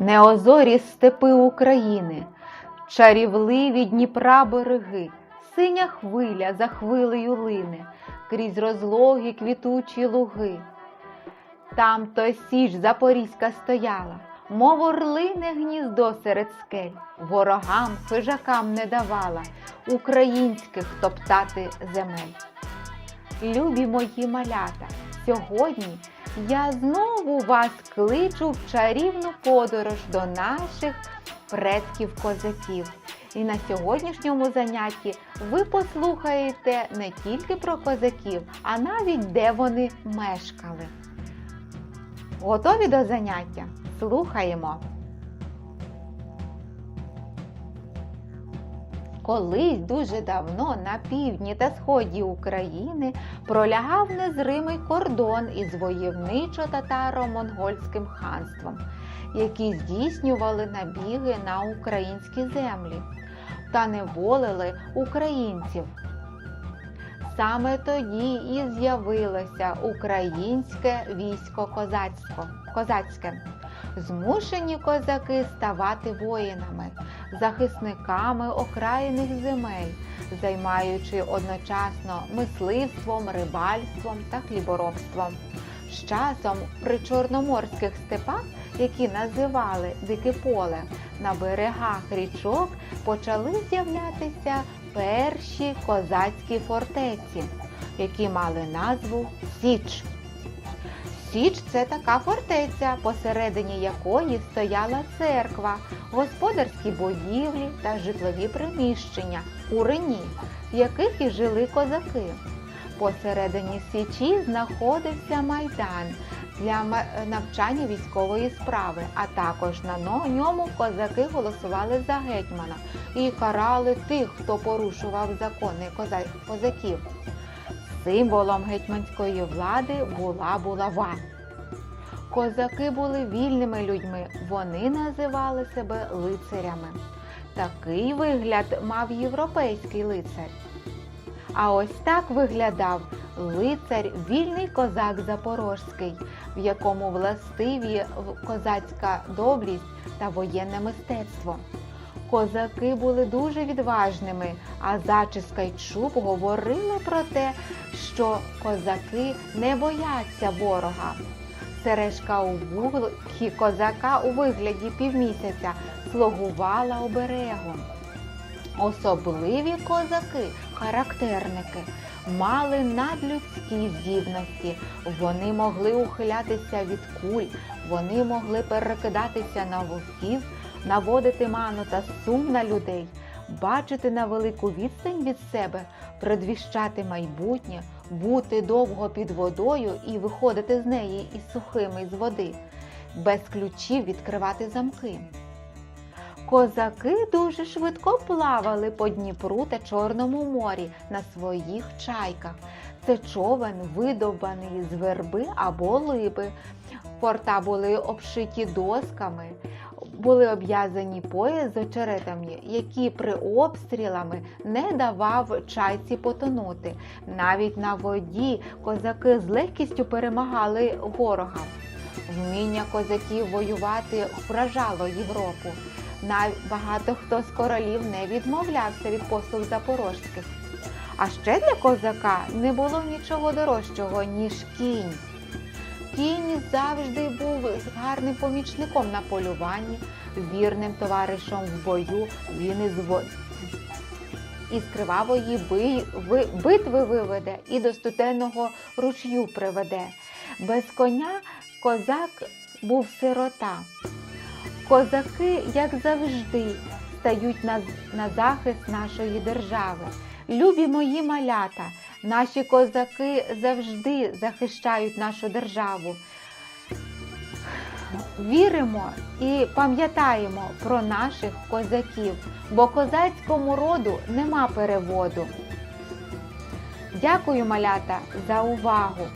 Неозорі степи України, чарівливі Дніпра береги, синя хвиля за хвилею лине, крізь розлогі квітучі луги. Там то січ запорізька стояла, мов орлине гніздо серед скель, ворогам, хижакам не давала українських топтати земель. Любі мої малята, сьогодні я знову вас кличу в чарівну подорож до наших предків козаків. І на сьогоднішньому занятті ви послухаєте не тільки про козаків, а навіть де вони мешкали. Готові до заняття? Слухаємо. Колись дуже давно на півдні та сході України пролягав незримий кордон із войовничо-татаро-монгольським ханством, які здійснювали набіги на українські землі та неволили українців. Саме тоді і з'явилося українське військо козацько, козацьке. Змушені козаки ставати воїнами, захисниками окраїних земель, займаючи одночасно мисливством, рибальством та хліборобством. З часом при чорноморських степах, які називали Дике поле, на берегах річок почали з'являтися перші козацькі фортеці, які мали назву Січ. Січ це така фортеця, посередині якої стояла церква, господарські будівлі та житлові приміщення у в яких і жили козаки. Посередині Січі знаходився майдан для навчання військової справи, а також на ньому козаки голосували за гетьмана і карали тих, хто порушував закони козаків. Символом гетьманської влади була булава. Козаки були вільними людьми, вони називали себе лицарями. Такий вигляд мав європейський лицар. А ось так виглядав лицар вільний козак Запорозький, в якому властиві козацька доблість та воєнне мистецтво. Козаки були дуже відважними, а зачіска й чуб говорили про те, що козаки не бояться ворога. Сережка у вухі козака у вигляді півмісяця слугувала оберегом. Особливі козаки, характерники, мали надлюдські здібності. Вони могли ухилятися від куль, вони могли перекидатися на вовків, наводити ману та сум на людей, бачити на велику відстань від себе, предвіщати майбутнє, бути довго під водою і виходити з неї із сухими з води, без ключів відкривати замки. Козаки дуже швидко плавали по Дніпру та Чорному морі на своїх чайках. Це човен, видовбаний з верби або липи. Порта були обшиті досками, були обв'язані пояс з очеретами, які при обстрілами не давав чайці потонути. Навіть на воді козаки з легкістю перемагали ворога. Вміння козаків воювати вражало Європу. Багато хто з королів не відмовлявся від послуг запорожських. А ще для козака не було нічого дорожчого, ніж кінь. Кінь завжди був гарним помічником на полюванні, вірним товаришем в бою. Він із, во... із кривавої би... ви... битви виведе і до студенного ручю приведе. Без коня козак був сирота. Козаки, як завжди, стають на, на захист нашої держави. Любі мої малята, наші козаки завжди захищають нашу державу. Віримо і пам'ятаємо про наших козаків, бо козацькому роду нема переводу. Дякую, малята, за увагу!